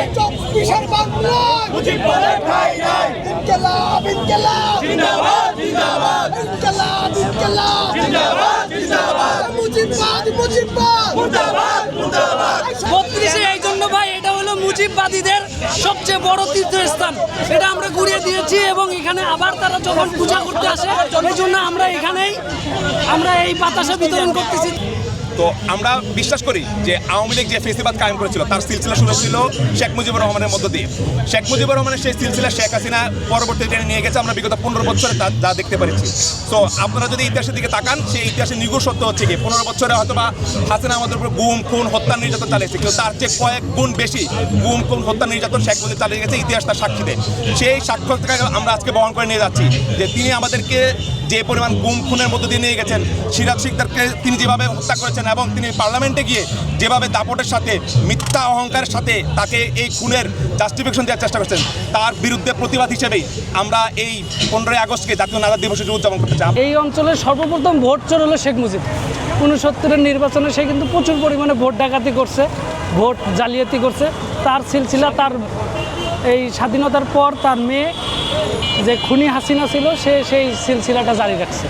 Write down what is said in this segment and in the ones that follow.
নাই চব্বিশের বাংলায়। মুজিব ঠাই নাই ইনকেলাব ইনকেলাব। জিন্দাবাদ জিন্দাবাদ। ইনকেলাব ইনকেলাব। জিন্দাবাদ জিন্দাবাদ। মুজিববাদ মুজিববাদ। মুর্দাবাদ মুর্দাবাদ। বত্রিশে এই জন্য ভাই এটা হলো মুজিববাদীদের সবচেয়ে বড় তীর্থস্থান। এটা আমরা ঘুরিয়ে দিয়েছি এবং এখানে আবার তারা যখন পূজা করতে আসে এই জন্য আমরা এখানেই আমরা এই বাতাসা বিতরণ করতেছি। তো আমরা বিশ্বাস করি যে আওয়ামী লীগ যে ফেসিবাদ কায়েম করেছিল, তার সিলসিলা শুরু ছিল শেখ মুজিবুর রহমানের মধ্য দিয়ে। শেখ মুজিবুর রহমানের সেই সিলসিলা শেখ হাসিনা পরবর্তী টেনে নিয়ে গেছে, আমরা বিগত পনেরো বছরে তা যা দেখতে পেরেছি। তো আপনারা যদি ইতিহাসের দিকে তাকান, সেই ইতিহাসের নিগুড় সত্য হচ্ছে কি, পনেরো বছরে হয়তো বা হাসিনা আমাদের উপর গুম, খুন, হত্যা নির্যাতন চালিয়েছে, কিন্তু তার চেয়ে কয়েক গুণ বেশি গুম, খুন, হত্যা নির্যাতন শেখ মুজিব চালিয়ে গেছে ইতিহাস তার সাক্ষী দেয় সেই সাক্ষ্য থেকে আমরা আজকে বহন করে নিয়ে যাচ্ছি যে তিনি আমাদেরকে যে পরিমাণ গুম, খুনের মধ্য দিয়ে নিয়ে গেছেন, সিরাজ শিকদারকে তিনি যেভাবে হত্যা করেছেন এবং তিনি পার্লামেন্টে গিয়ে যেভাবে দাপটের সাথে, মিথ্যা অহংকারের সাথে তাকে এই খুনের জাস্টিফিকেশন দেওয়ার চেষ্টা করছেন, তার বিরুদ্ধে প্রতিবাদ হিসেবেই আমরা এই পনেরোই আগস্টকে জাতীয় নাগা দিবস হিসেবে উদযাপন করতে চাই। এই অঞ্চলের সর্বপ্রথম ভোট চোর হলো শেখ মুজিব। উনসত্তরের নির্বাচনে সে কিন্তু প্রচুর পরিমাণে ভোট ডাকাতি করছে, ভোট জালিয়াতি করছে। তার সিলসিলা, তার এই স্বাধীনতার পর তার মেয়ে যে খুনি হাসিনা ছিল, সে সেই সিলসিলাটা জারি রাখছে।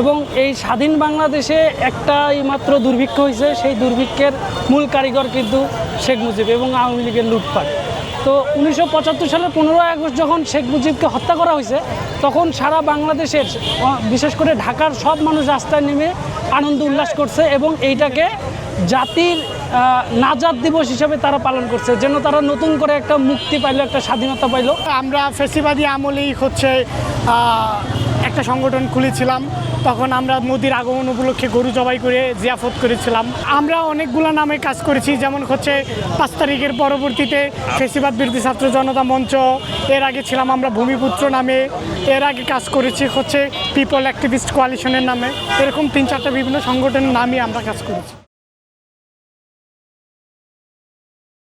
এবং এই স্বাধীন বাংলাদেশে একটাই মাত্র দুর্ভিক্ষ হয়েছে, সেই দুর্ভিক্ষের মূল কারিগর কিন্তু শেখ মুজিব এবং আওয়ামী লীগের লুটপাট। তো উনিশশো সালের পনেরোই আগস্ট যখন শেখ মুজিবকে হত্যা করা হয়েছে, তখন সারা বাংলাদেশের, বিশেষ করে ঢাকার সব মানুষ রাস্তায় নেমে আনন্দ উল্লাস করছে এবং এইটাকে জাতির নাজাত দিবস হিসেবে তারা পালন করছে, যেন তারা নতুন করে একটা মুক্তি পাইলো, একটা স্বাধীনতা পাইলো। আমরা ফেসিবাদী আমলেই হচ্ছে একটা সংগঠন খুলেছিলাম, তখন আমরা মোদির আগমন উপলক্ষে গরু জবাই করে জিয়াফত করেছিলাম। আমরা অনেকগুলো নামে কাজ করেছি, যেমন হচ্ছে পাঁচ তারিখের পরবর্তীতে ফেসিবাদ বিরোধী ছাত্র জনতা মঞ্চ, এর আগে ছিলাম আমরা ভূমিপুত্র নামে, এর আগে কাজ করেছি হচ্ছে পিপল অ্যাক্টিভিস্ট কোয়ালিশনের নামে, এরকম তিন চারটা বিভিন্ন সংগঠনের নামে আমরা কাজ করেছি।